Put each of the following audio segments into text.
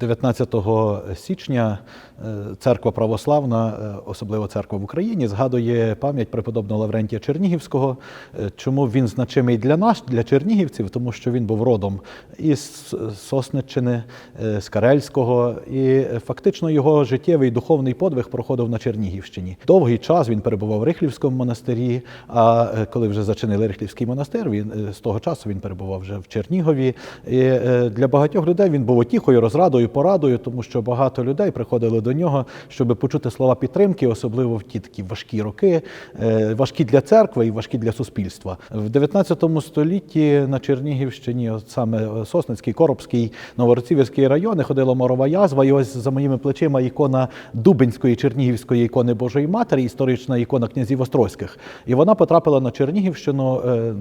19 січня е, церква православна, е, особливо церква в Україні, згадує пам'ять преподобного Лаврентія Чернігівського. Е, Чому він значимий для нас, для чернігівців? Тому що він був родом із Сосниччини, з Карельського, і фактично його життєвий духовний подвиг проходив на Чернігівщині. Довгий час він перебував в Рихлівському монастирі. А коли вже зачинили Рихлівський монастир, він з того часу він перебував вже в Чернігові. І для багатьох людей він був утіхою, розрадою, порадою, тому що багато людей приходили до нього, щоб почути слова підтримки, особливо в ті такі важкі роки, е, важкі для церкви і важкі для суспільства. В 19 столітті на Чернігівщині, от саме Сосницький, Коробський, Новоросівський райони ходила морова язва. І ось за моїми плечима ікона Дубинської Чернігівської ікони Божої Матері, історична ікона князів Острозьких. І вона потрапила на Чернігівщину е, е,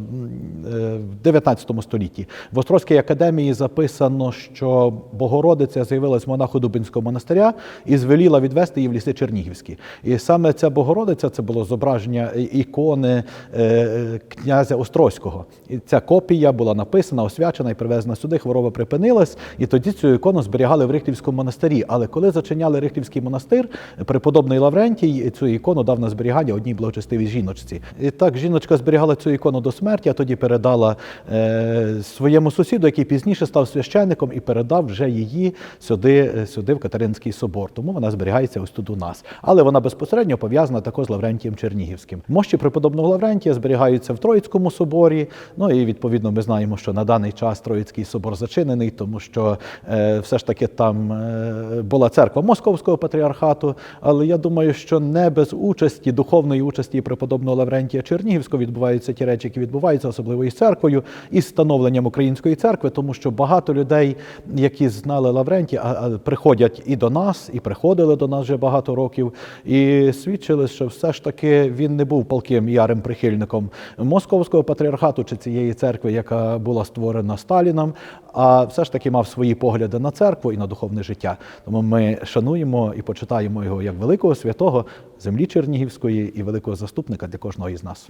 в 19 столітті. В Острозькій академії записано, що Богородиця з'явилась в монаху Дубинського монастиря і звеліла відвести її в ліси Чернігівські. І саме ця Богородиця це було зображення ікони е, князя Острозького. І ця копія була написана, освячена і привезена сюди. Хвороба припинилась, і тоді цю ікону зберігали в Рихтівському монастирі. Але коли зачиняли Рихтівський монастир, преподобний Лаврентій цю ікону дав на зберігання одній благочестивій жіночці. І так жіночка зберігала цю ікону до смерті, а тоді передала е, своєму сусіду, який пізніше став священником, і передав вже її сюди, е, сюди в Катеринський собор. Тому вона зберігається ось тут у нас. Але вона безпосередньо пов'язана також з Лаврентієм Чернігівським. Мощі преподобного Лаврентія зберігаються в Троїцькому соборі. Ну і відповідно ми знаємо, що на даний час Троїцький собор зачинений, тому що е, все ж таки там е, була церква Московського патріархату. Але я думаю, що не без участі, духовної участі преподобного Лаврентія Чернігівського відбуваються ті речі, які відбуваються, особливо із церквою, і становленням української церкви, тому що багато людей, які знали Лаврентія, а, а, приходять і до нас, і приходили до нас вже багато років, і свідчили, що все ж таки він не був палким ярим прихильником московського патріархату чи цієї церкви, яка була створена Сталіном, а все ж таки мав свої погляди на церкву і на духовне життя. Тому ми шануємо і почитаємо його як великого святого землі Чернігівської і великого заступника для кожного із нас.